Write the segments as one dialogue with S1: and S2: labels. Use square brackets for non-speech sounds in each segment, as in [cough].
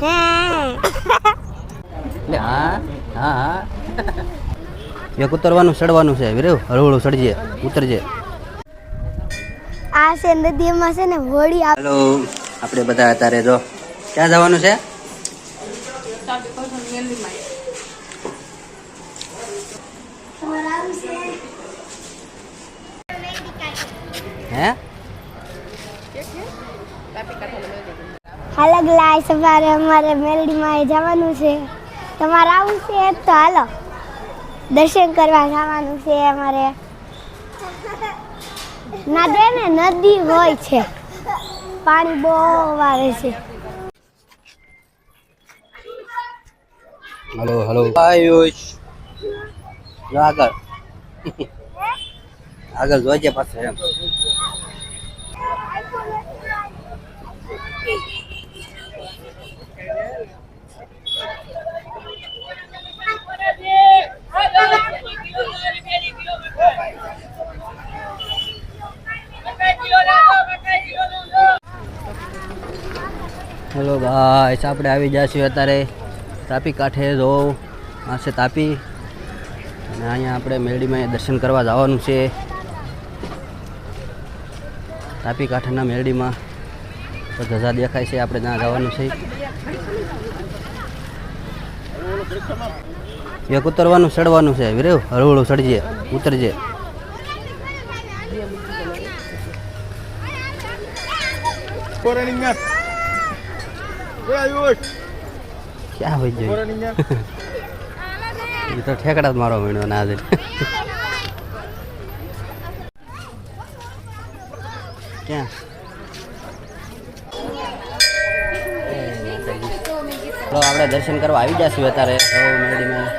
S1: હા હા હા. એક ઉતરવાનું ચડવાનું છે વીરે. હળવળું ચડજે ઉતરજે.
S2: આ છે નદીમાં છે ને હોળી
S1: હેલો આપણે બધા અત્યારે જો ક્યાં જવાનું છે? હે?
S2: હાલગ લાય સવારે અમારે મેલડીમાં જવાનું છે. તમારે આવું છે તો હાલો. દર્શન કરવા જવાનું છે અમારે. ના દે ને નદી હોય છે. પાણી બહુ આવે છે.
S1: Hello hello. આયુષ. આગળ. આગળ જોજે પાછળ એમ. હેલો ગાઈસ આપણે આવી જાય છીએ અત્યારે તાપી કાંઠે જો છે તાપી. અને અહીંયા આપણે મેરડીમાં દર્શન કરવા જવાનું છે. તાપી કાંઠાના મેરડીમાં. ધજા દેખાય છે, આપણે ત્યાં જવાનું છે. એક ઉતરવાનું ચડવાનું છે વીરે. હળવળું ચડજે ઉતરજે. ક્યાં હોય જોઈએ [laughs] એ તો ઠેકડા મારો મીણો ના દે ક્યાં? આપણે દર્શન કરવા આવી જશું અત્યારે. તો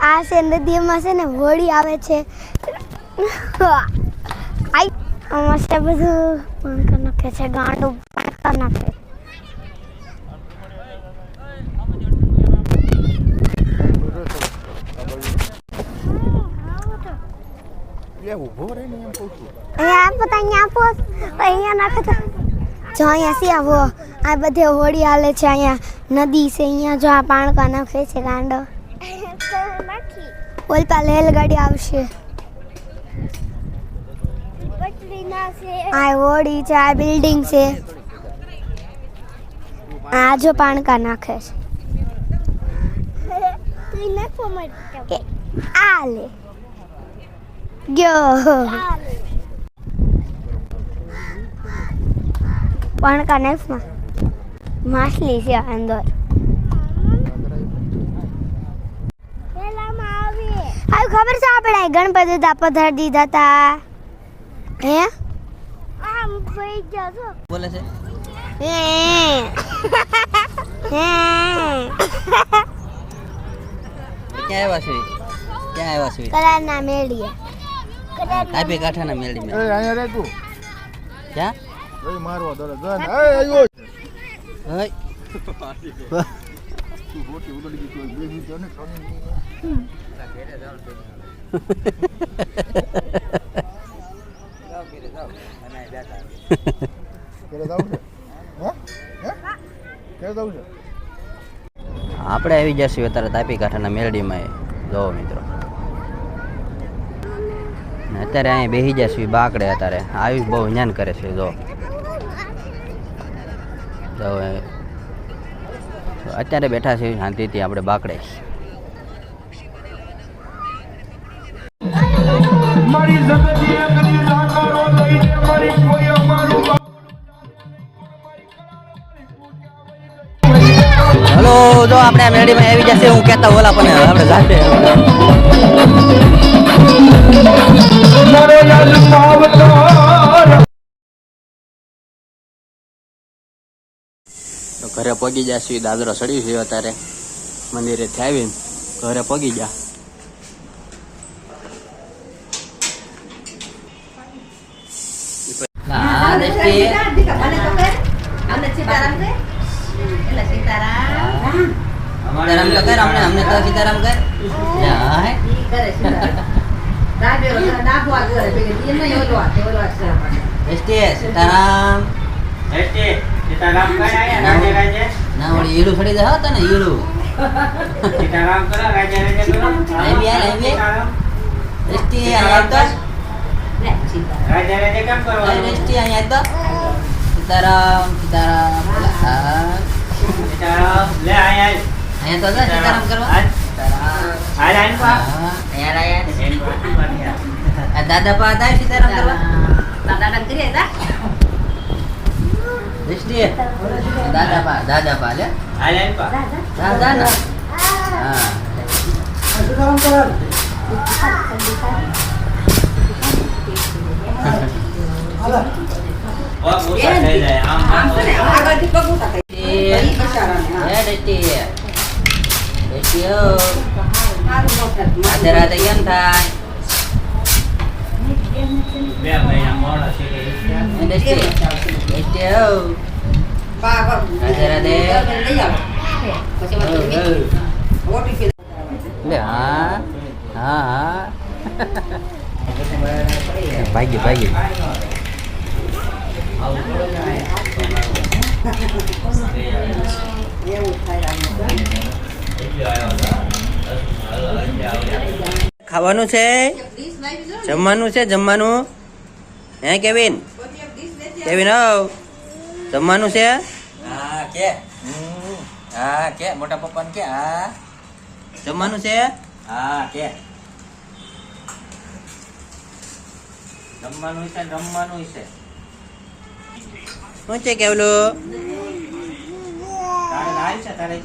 S2: આ છે નદીમાં છે ને હોળી આવે છે. આઈ છે બધું. નાખે છે ગાંડું પાણી નાખે
S3: puso.
S2: અહીંયા આપો તો અહીંયા આપો. અહીંયા નાખો જો અહીંયા સી આવો? આ બધે હોળી હાલે છે અહીંયા. નદી છે અહીંયા. જો આ પાણકા નાખે છે ગાંડો. [laughs] ઓલપા રેલગાડી આવશે. આ ઓડી છે આ બિલ્ડિંગ છે. આ જો પાણકા નાખે છે. આ લે. ગયો. પાણકા નેફમાં માછલી છે અંદર. આવી. ખબર છે આપણે ગણપતિ દાદા પધાર દીધા હતા હે? આમ થઈ ગયા છો.
S1: બોલે છે?
S2: હે. [laughs] હે.
S1: ક્યાં આવ્યા છે? ક્યાં આવ્યા છે?
S2: કલર ના મેળીએ
S1: તાપી કાંઠાના મેરડીમાં
S3: Eh, અહીંયા રે તું.
S1: ક્યાં?
S3: Eh, મારવા દોડે. ગન. Eh, Ayush.
S1: હઈ
S3: તું રોટી ઉડડી ગઈ તું બે મિનિટ અને ખાની. ઘરે જાવું છે? હે? હે? ઘરે જાવું છે?
S1: આપણે આવી જશું અત્યારે તાપી કાંઠાના મેરડીમાં જો જોવો મિત્રો અત્યારે અહીંયા બેસી જશું બાકડે અત્યારે. આવી બહુ જ્ઞાન કરે છે જો. અત્યારે બેઠા છે શાંતિથી આપણે બાકડે.
S4: મારી
S1: આપણે આ મેરડીમાં આવી જશે હું કહેતા ઓલા પણ આપણે જાતે તો ઘરે પગી જશું દાદરો સડ્યું છે અત્યારે. મંદિરેથી આવીને ઘરે પગી જા. સીતારામ. તો કર અમને અમને તો સીતારામ કર. હે. સીતારામ
S5: સીતારામ. આયા રાજે રાજે
S1: ના ઈડું દે
S5: સીતારામ કરો રાજે રાજે કરો
S1: આવી યાર, આવી. દ્રષ્ટિ અહીંયા તો.
S5: રાજે રાજે કેમ કરવાનું?
S1: દ્રષ્ટિ અહીંયા તો. સીતારામ સીતારામ.
S5: સીતારામ લે આયા આય.
S1: અહીંયા તો જા સીતારામ કરવા
S5: હાલ.
S1: સીતારામ
S5: હાલ આઈને પા.
S1: હા. અહીંયા લાયા
S5: એની વાટી વાટી આ.
S1: આ દાદા પા હતા સીતારામ કરવા દ્રષ્ટિ દાદા પા દાદા પા લે
S5: હાલ આઈને પા.
S1: દાદા ના હા
S5: પગ ઊંચા થઈ જાય. આમ આમ
S1: એ દ્રષ્ટિ દ્રષ્ટિ હો રાધે રાધે કેમ થાય
S5: બે મહિના મોડો છે કે
S1: એ દ્રષ્ટિ દ્રષ્ટિ હો રાધે રાધે લે હા હા હા ભાગી ભાગી ખાવાનું છે? જમવાનું છે જમવાનું? હે કેવિન? કેવિન આવ જમવાનું છે? હા કે. હા કે? મોટા પપ્પાને કે? હા. જમવાનું છે? હા કે?
S5: જમવાનું છે જમવાનું છે
S1: શું છે કેવલું?
S5: તારે લાલ છે તારે જે